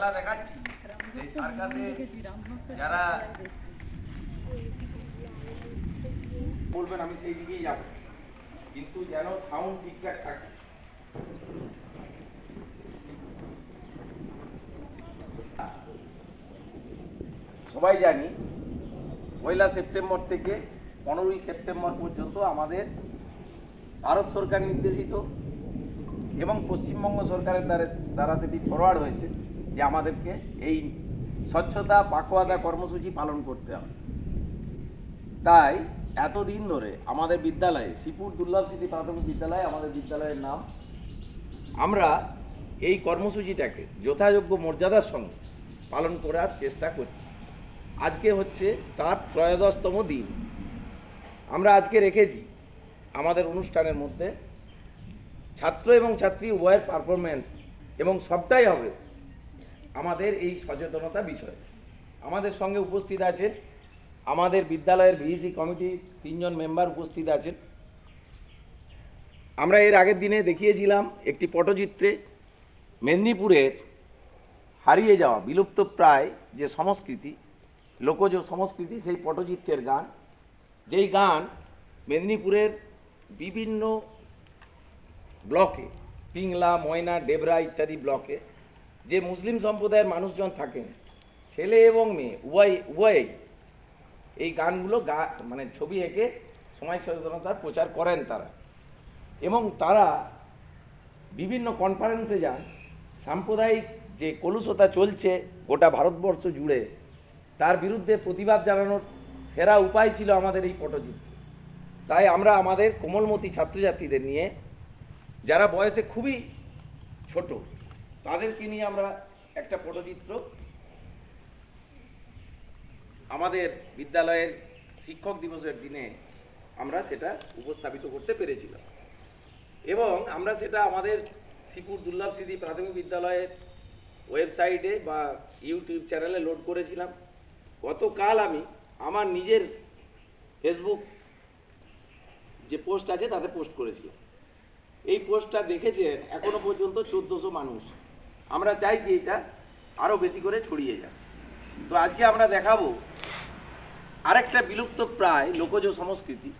খেলা দেখাচ্ছি। এই সার্কাসে যারা বলবেন, আমি সেই দিকেই যাব। কিন্তু যেন সাউন্ড ঠিকঠাক থাকে। সবাই জানি, পয়লা সেপ্টেম্বর থেকে পনেরোই সেপ্টেম্বর পর্যন্ত আমাদের ভারত সরকার নির্দেশিত এবং পশ্চিমবঙ্গ সরকারের দ্বারা দ্বারা সেটি ফরওয়ার্ড হয়েছে। যে আমাদেরকে এই স্বচ্ছতা, পাকোয়াদা কর্মসূচি পালন করতে হবে। তাই এতদিন ধরে আমাদের বিদ্যালয়ে, শ্রীপুর দুর্লভ স্মৃতি প্রাথমিক বিদ্যালয় আমাদের বিদ্যালয়ের নাম, আমরা এই কর্মসূচিটাকে যথাযোগ্য মর্যাদার সঙ্গে পালন করার চেষ্টা করছি। আজকে হচ্ছে তার ত্রয়োদশতম দিন। আমরা আজকে রেখেছি আমাদের অনুষ্ঠানের মধ্যে ছাত্র এবং ছাত্রী উভয়ের পারফরমেন্স এবং সবটাই হবে আমাদের এই সচেতনতা বিষয়। আমাদের সঙ্গে উপস্থিত আছেন আমাদের বিদ্যালয়ের ভিইসি কমিটির তিনজন মেম্বার উপস্থিত আছেন। আমরা এর আগের দিনে দেখিয়েছিলাম একটি পটচিত্রে মেদিনীপুরের হারিয়ে যাওয়া বিলুপ্ত প্রায় যে সংস্কৃতি, লোকজ সংস্কৃতি, সেই পটচিত্রের গান। যেই গান মেদিনীপুরের বিভিন্ন ব্লকে, পিংলা, ময়না, ডেবরা ইত্যাদি ব্লকে যে মুসলিম সম্প্রদায়ের মানুষজন থাকেন, ছেলে এবং মেয়ে, উভয়, উভয়েই এই গানগুলো গা মানে ছবি এঁকে সমাজ সচেতনতার প্রচার করেন তারা। এবং তারা বিভিন্ন কনফারেন্সে যান, সাম্প্রদায়িক যে কলুষতা চলছে গোটা ভারতবর্ষ জুড়ে, তার বিরুদ্ধে প্রতিবাদ জানানোর সেরা উপায় ছিল আমাদের এই পটচিত্র। তাই আমরা আমাদের কোমলমতি ছাত্রছাত্রীদের নিয়ে, যারা বয়সে খুবই ছোট তাদেরকে নিয়ে আমরা একটা পটচিত্র আমাদের বিদ্যালয়ের শিক্ষক দিবসের দিনে আমরা সেটা উপস্থাপিত করতে পেরেছিলাম। এবং আমরা সেটা আমাদের শ্রীপুর দুর্লভ স্মৃতি প্রাথমিক বিদ্যালয়ের ওয়েবসাইটে বা ইউটিউব চ্যানেলে লোড করেছিলাম। গতকাল আমি আমার নিজের ফেসবুক যে পোস্ট আছে তাতে পোস্ট করেছিলাম। এই পোস্টটা দেখেছেন এখনও পর্যন্ত চোদ্দশো মানুষ। আমরা চাইছি এটা আরও বেশি করে ছড়িয়ে যায় তো আজকে আমরা দেখাবো আরেকটা বিলুপ্ত প্রায় লোকজ সংস্কৃতি,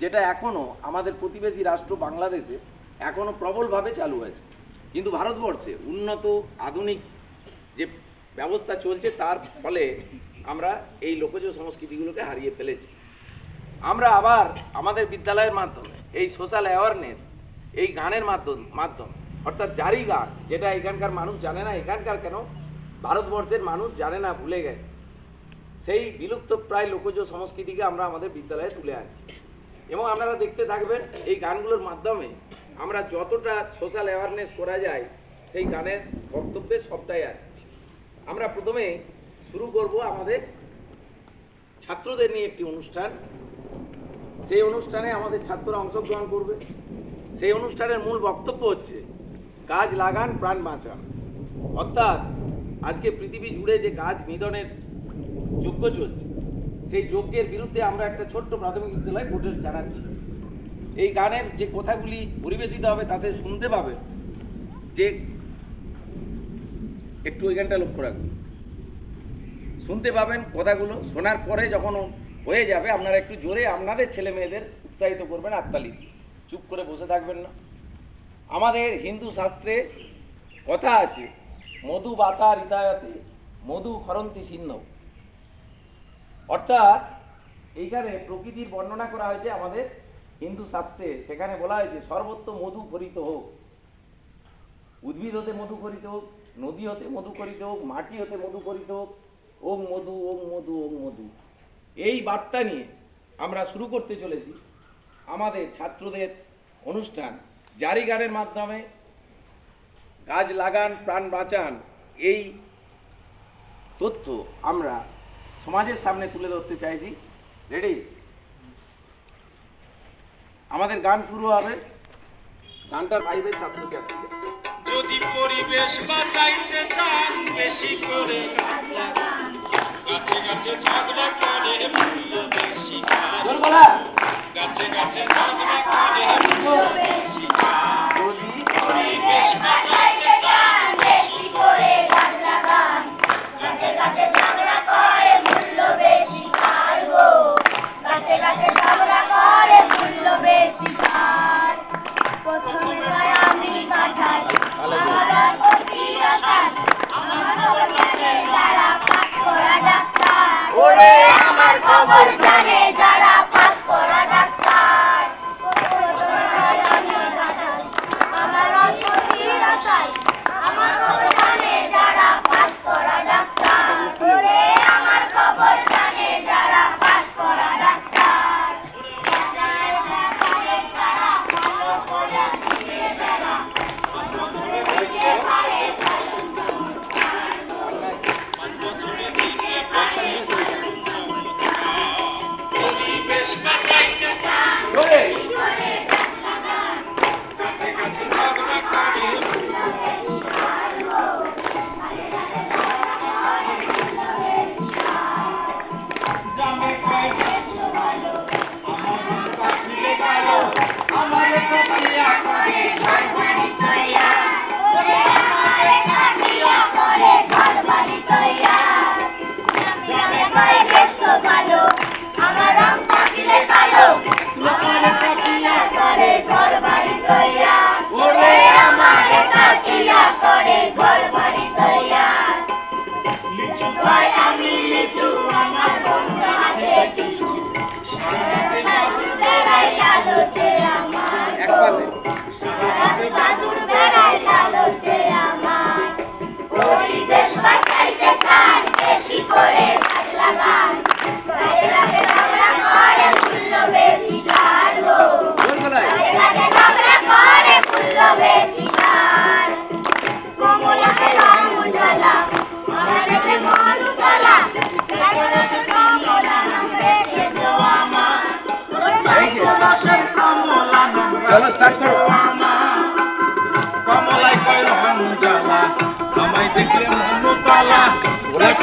যেটা এখনও আমাদের প্রতিবেশী রাষ্ট্র বাংলাদেশে এখনও প্রবলভাবে চালু আছে। কিন্তু ভারতবর্ষে উন্নত, আধুনিক যে ব্যবস্থা চলছে, তার ফলে আমরা এই লোকজ সংস্কৃতিগুলোকে হারিয়ে ফেলেছি। আমরা আবার আমাদের বিদ্যালয়ের মাধ্যমে, এই সোশ্যাল অ্যাওয়ারনেস এই গানের মাধ্যম মাধ্যম অর্থাৎ জারি গান, যেটা এখানকার মানুষ জানে না, এখানকার কেন? ভারতবর্ষের মানুষ জানে না, ভুলে গেছে। সেই বিলুপ্ত প্রায় লোকজ সংস্কৃতিকে আমরা আমাদের বিদ্যালয়ে তুলে আনছি। এবং আপনারা দেখতে থাকবেন, এই গানগুলোর মাধ্যমে আমরা যতটা সোশ্যাল অ্যাওয়ারনেস করা যায়, সেই গানের বক্তব্যের সবটাই আছে। আমরা প্রথমে শুরু করব আমাদের ছাত্রদের নিয়ে একটি অনুষ্ঠান। সেই অনুষ্ঠানে আমাদের ছাত্ররা অংশগ্রহণ করবে। সেই অনুষ্ঠানের মূল বক্তব্য হচ্ছে গাছ লাগান, প্রাণ বাঁচান। অর্থাৎ, আজকে পৃথিবী জুড়ে যে গাছ নিধনের যজ্ঞ চলছে, সেই যজ্ঞের বিরুদ্ধে আমরা একটা ছোট্ট প্রাথমিক বিদ্যালয় প্রোটেস্ট জানাচ্ছি। এই গানের যে কথাগুলি পরিবেশিত হবে, তাতে শুনতে পাবে যে একটু ওই গানটা লক্ষ্য রাখুন। শুনতে পাবেন কথাগুলো, শোনার পরে যখন হয়ে যাবে, আপনারা একটু জোরে আপনাদের ছেলে মেয়েদের উৎসাহিত করবেন আত্মালি চুপ করে বসে থাকবেন না। আমাদের হিন্দু শাস্ত্রে কথা আছে, মধু বাতা হৃদয়তে মধু খরন্তি ছিন্ন। অর্থাৎ এইখানে প্রকৃতির বর্ণনা করা হয়েছে আমাদের হিন্দু শাস্ত্রে। সেখানে বলা হয়েছে, সর্বত্র মধু খরিত হোক, উদ্ভিদ হতে মধু খরিত হোক, নদী হতে মধু খরিত হোক, মাটি হতে মধু খরিত হোক, ওম মধু ওম মধু ওম মধু। এই বার্তা নিয়ে আমরা শুরু করতে চলেছি আমাদের ছাত্রদের অনুষ্ঠান। জারি গানের মাধ্যমে গাছ লাগান প্রাণ বাঁচান এই তথ্য আমরা সমাজের সামনে তুলে ধরতে চাইছি। রেডি আমাদের গান শুরু হবে। গানটা গাইবে ছাত্রছাত্রী যদি পরিবেশ বাঁচাইতে চান বেশি করে গাছে গাছে ঝগড়া করে বেশি গাছে গাছে ঝগড়া করে Thank you.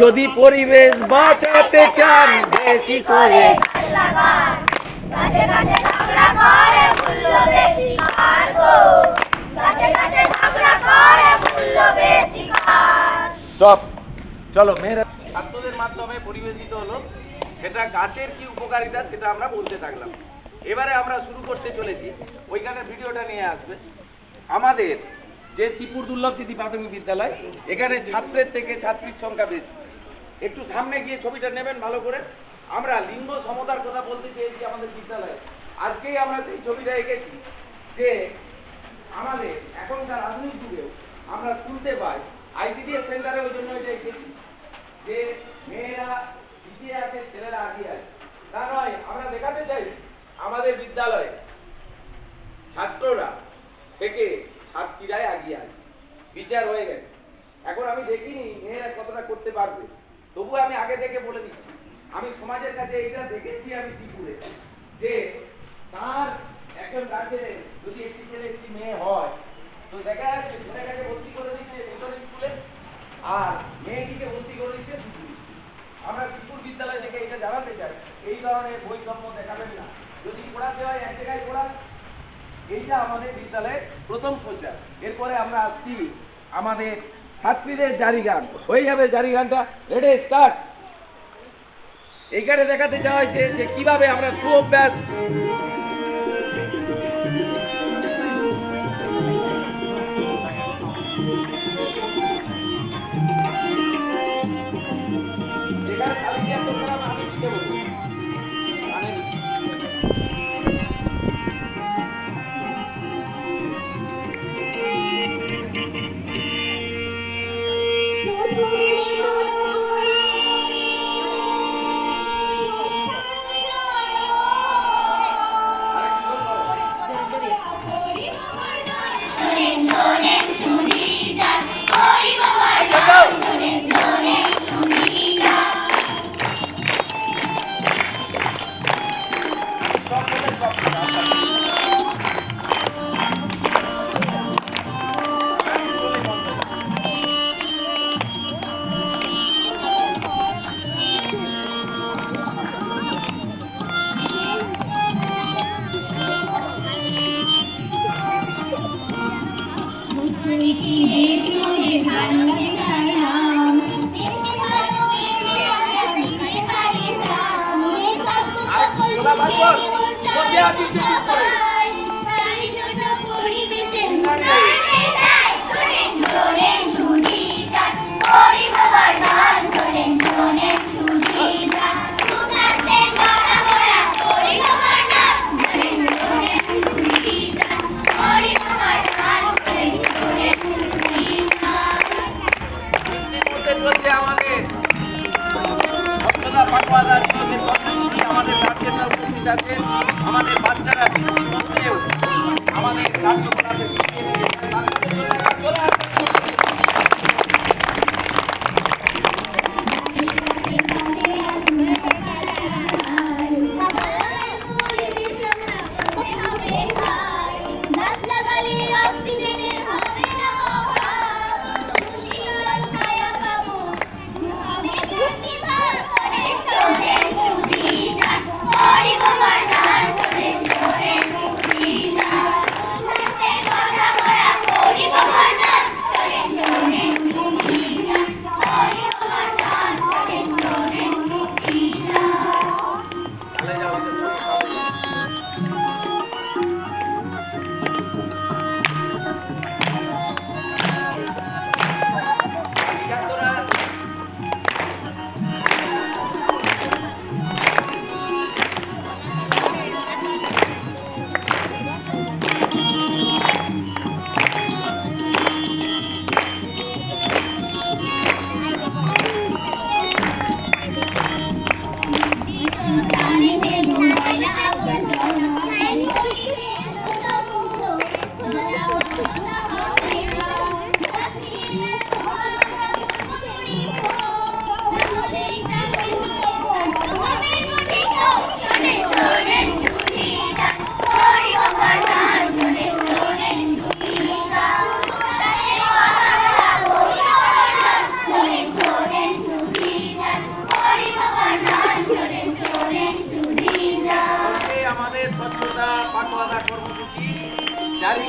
যদি পরিবেশ বাঁচাতে চান, বেশি করে। সব চলো, মেয়েরা ছাত্রদের মাধ্যমে পরিবেশিত হলো। সেটা গাছের কি উপকারিতা সেটা আমরা বলতে থাকলাম। এবারে আমরা শুরু করতে চলেছি। ওইখানে ভিডিওটা নিয়ে আসবে। আমাদের যে শ্রীপুর দুর্লভ স্মৃতি প্রাথমিক বিদ্যালয়, এখানে ছাত্রের থেকে ছাত্রীর সংখ্যা বেশি। একটু সামনে গিয়ে ছবিটা নেবেন ভালো করে। আমরা লিঙ্গ সমতার কথা বলতে চেয়েছি আমাদের বিদ্যালয়ে। আজকেই আমরা সেই ছবিটা এঁকেছি যে আমাদের এখনকার আধুনিক যুগেও আমরা শুনতে পাই। আইসিডিএস সেন্টারে ওই জন্য এটা এঁকেছি যে মেয়েরা পিছিয়ে আছে ছেলেরা আগিয়ে আছে তা নয় আমরা দেখাতে চাই আমাদের বিদ্যালয়ে ছাত্ররা থেকে ছাত্রীরাই আগিয়ে আছে বিচার হয়ে গেছে এখন আমি দেখিনি মেয়েরা কতটা করতে পারবে তবু আমি আগে থেকে বলে দিচ্ছি, আমি সমাজের কাছে এটা দেখেছি আমি ত্রিপুরে, যে তার একজন গার্জেনের যদি একটি ছেলে, একটি মেয়ে হয়, তো দেখা যাচ্ছে ছেলেটাকে ভর্তি করে দিচ্ছে ভেতরে স্কুলে, আর মেয়েটিকে ভর্তি করে দিচ্ছে আমরা ত্রিপুর বিদ্যালয় থেকে এটা জানাতে চাই, এই ধরনের বৈষম্য দেখাবেন না। যদি পড়াতে হয় এক জায়গায় পড়ান, এইটা আমাদের বিদ্যালয়ের প্রথম পর্যায় এরপরে আমরা আসছি আমাদের ছাত্রীদের জারি গান। হয়ে যাবে জারি গানটা রেডে স্টার্ট এইখানে দেখাতে চাওয়া হয়েছে যে কীভাবে আমরা খুব সুঅভ্যাস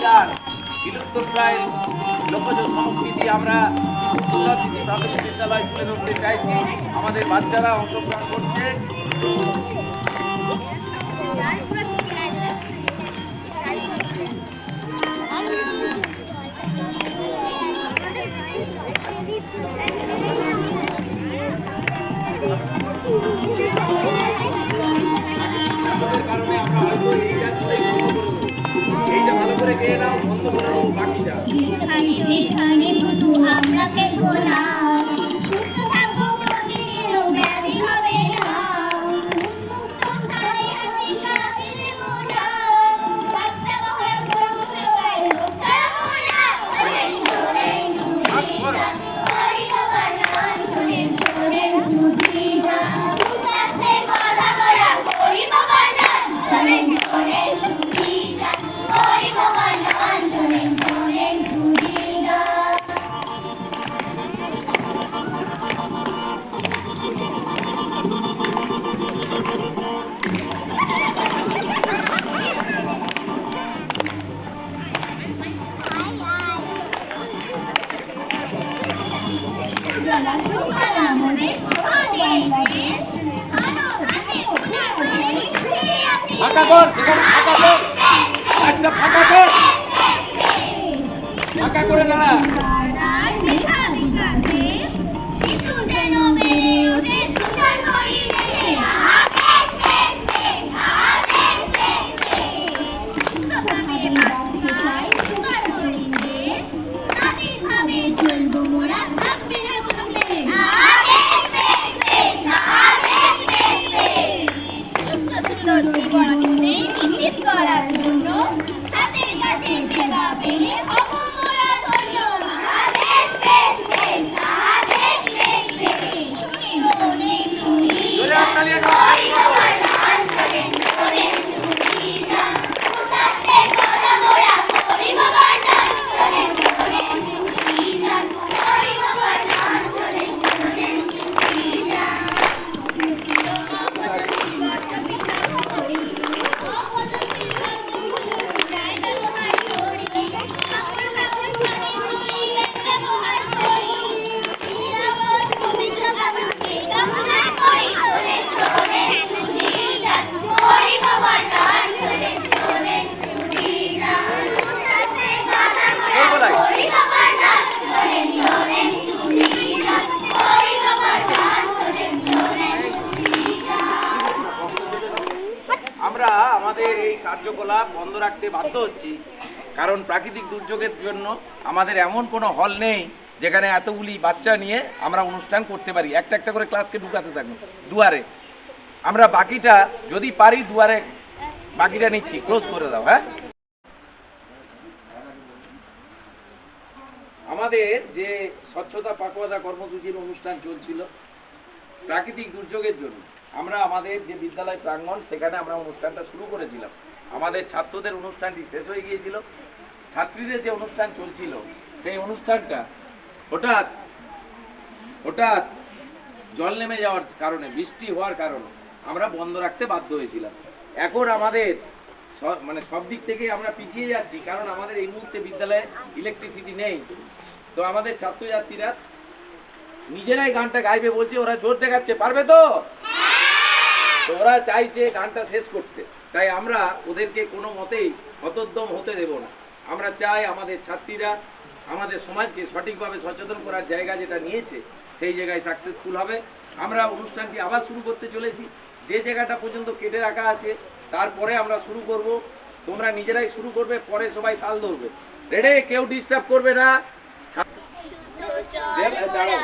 নারী বিলুপ্ত প্রায় লোকজ সংস্কৃতি আমরা প্রাথমিক বিদ্যালয় তুলে ধরতে চাইছি। আমাদের বাচ্চারা অংশগ্রহণ করছে। Thank you. ফাঁকা কর। দাঁড়া। আমাদের এই কার্যকলাপ বন্ধ রাখতে বাধ্য হচ্ছি। কারণ প্রাকৃতিক দুর্যোগের জন্য আমাদের এমন কোনো হল নেই যেখানে এতগুলি বাচ্চা নিয়ে আমরা অনুষ্ঠান করতে পারি। একটা একটা করে ক্লাসকে ঢুকাতে থাকব দুয়ারে। আমরা বাকিটা যদি পারি দুয়ারে, বাকিটা নিচ্ছি। ক্লোজ করে দাও হ্যাঁ? আমাদের যে স্বচ্ছতা পাকোয়াদা কর্মসূচির অনুষ্ঠান চলছিল, প্রাকৃতিক দুর্যোগের জন্য। আমরা আমাদের যে বিদ্যালয় প্রাঙ্গণ, সেখানে আমরা অনুষ্ঠানটা শুরু করেছিলাম। আমাদের ছাত্রদের অনুষ্ঠানটি শেষ হয়ে গিয়েছিল। ছাত্রীদের যে অনুষ্ঠান চলছিল, সেই অনুষ্ঠানটা হঠাৎ হঠাৎ জল নেমে যাওয়ার কারণে, বৃষ্টি হওয়ার কারণে আমরা বন্ধ রাখতে বাধ্য হয়েছিলাম। এখন আমাদের মানে সব দিক থেকে আমরা পিছিয়ে যাচ্ছি, কারণ আমাদের এই মুহূর্তে বিদ্যালয়ে ইলেকট্রিসিটি নেই। তো আমাদের ছাত্রছাত্রীরা নিজেরাই গানটা গাইবে বলছে, ওরা জোর দেখাচ্ছে, পারবে তো? তো ওরা চাইছে গানটা শেষ করতে। তাই আমরা ওদেরকে কোনো মতেই হতোদ্যম হতে দেব না। আমরা চাই আমাদের ছাত্রীরা আমাদের সমাজকে সঠিকভাবে সচেতন করার জায়গা যেটা নিয়েছে সেই জায়গায় সাকসেসফুল হবে। আমরা অনুষ্ঠানটি আবার শুরু করতে চলেছি। যে জায়গাটা পর্যন্ত কেটে রাখা আছে তারপরে আমরা শুরু করব। তোমরা নিজেরাই শুরু করবে পরে সবাই তাল ধরবে। রেডে কেউ ডিস্টার্ব করবে না। দাঁড়াও।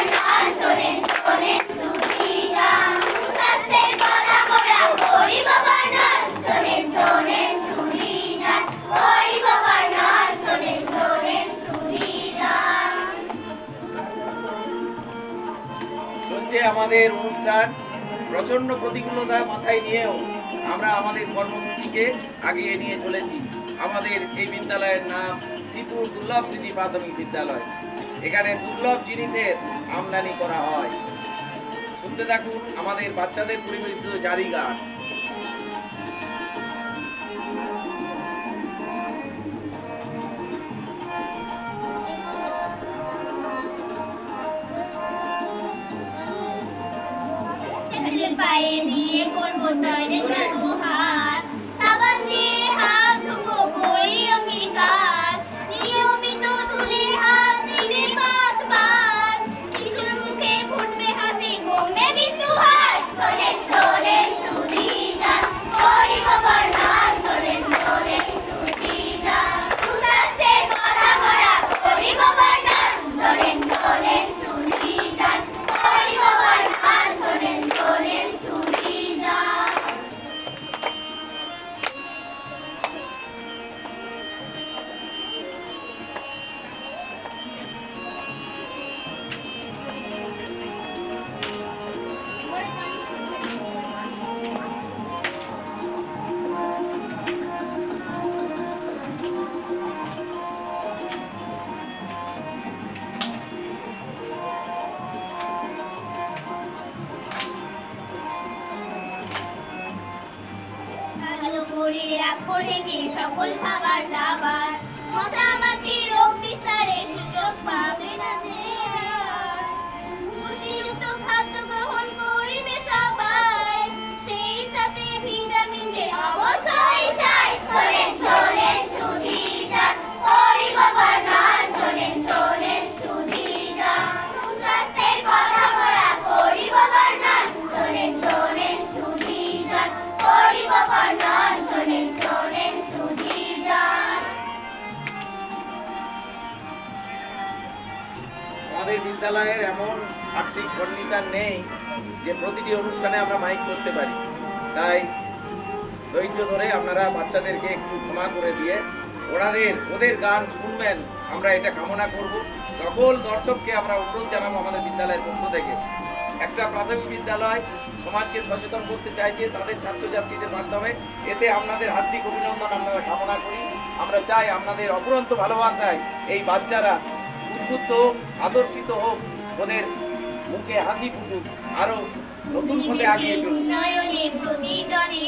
আমাদের অনুষ্ঠান প্রচণ্ড প্রতিকূলতা মাথায় নিয়েও আমরা আমাদের কর্মসূচিকে আগিয়ে নিয়ে চলেছি। আমাদের এই বিদ্যালয়ের নাম শ্রীপুর দুর্লভ স্মৃতি প্রাথমিক বিদ্যালয়। এখানে দুর্লভ জিনিসের আমদানি করা হয়। শুনতে থাকুন আমাদের বাচ্চাদের পরিবেশিত জারি গান দিয়ে করব তৈরি ব্যবহার ভালো করে রাখো সকল খাবার দাবার। মোটামুটি রোগ বিস্তারে সুযোগ পাবে না বিদ্যালয়ের এমন আর্থিক ফর্নিচার নেই যে প্রতিটি অনুষ্ঠানে আমরা মাইক করতে পারি। তাই ধৈর্য ধরে আপনারা বাচ্চাদেরকে একটু ক্ষমা করে দিয়ে ওনাদের, ওদের গান শুনবেন। আমরা এটা কামনা করব। সকল দর্শককে আমরা অনুরোধ জানাব আমাদের বিদ্যালয়ের পক্ষ থেকে। একটা প্রাথমিক বিদ্যালয়, সমাজকে সচেতন করতে চাইছে তাদের ছাত্রছাত্রীদের মাধ্যমে। এতে আপনাদের হার্দিক অভিনন্দন, আমরা কামনা করি। আমরা চাই আপনাদের অপরন্ত ভালোবাসায় এই বাচ্চারা উদ্বুদ্ধ আদর্শিত হোক ওদের মুখে হাসি ফুটুক আরও নতুন পথে আগিয়ে চলুক। উন্নয়নে প্রতিজনে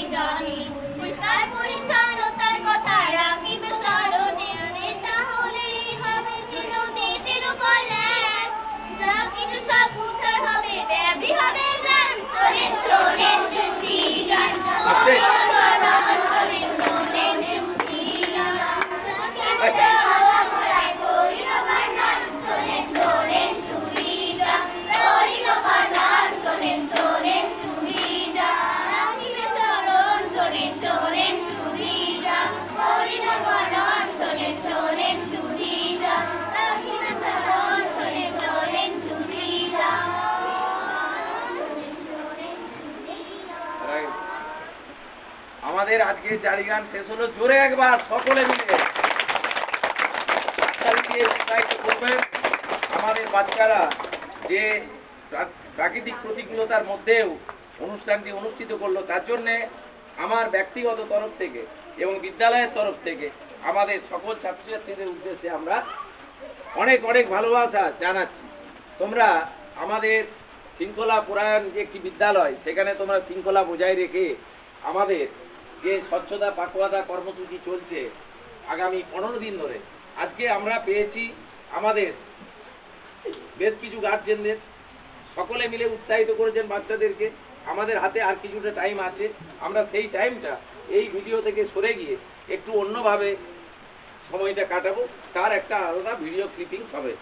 জোরে একবার সকলে মিলে করবেন। আমাদের বাচ্চারা যে প্রাকৃতিক প্রতিকূলতার মধ্যেও অনুষ্ঠানটি অনুষ্ঠিত করল, তার জন্যে আমার ব্যক্তিগত তরফ থেকে এবং বিদ্যালয়ের তরফ থেকে আমাদের সকল ছাত্রছাত্রীদের উদ্দেশ্যে আমরা অনেক অনেক ভালোবাসা জানাচ্ছি। তোমরা আমাদের শৃঙ্খলা পুরায়ণ যে একটি বিদ্যালয়, সেখানে তোমরা শৃঙ্খলা বজায় রেখে আমাদের যে স্বচ্ছতা পাকোয়াদা কর্মসূচি চলছে আগামী পনেরো দিন ধরে, আজকে আমরা পেয়েছি আমাদের বেশ কিছু গার্জেনদের সকলে মিলে উৎসাহিত করেছেন বাচ্চাদেরকে। আমাদের হাতে আর কিছুটা টাইম আছে। আমরা সেই টাইমটা এই ভিডিও থেকে সরে গিয়ে একটু অন্যভাবে সময়টা কাটাবো। তার একটা আলাদা ভিডিও ক্লিপিং হবে।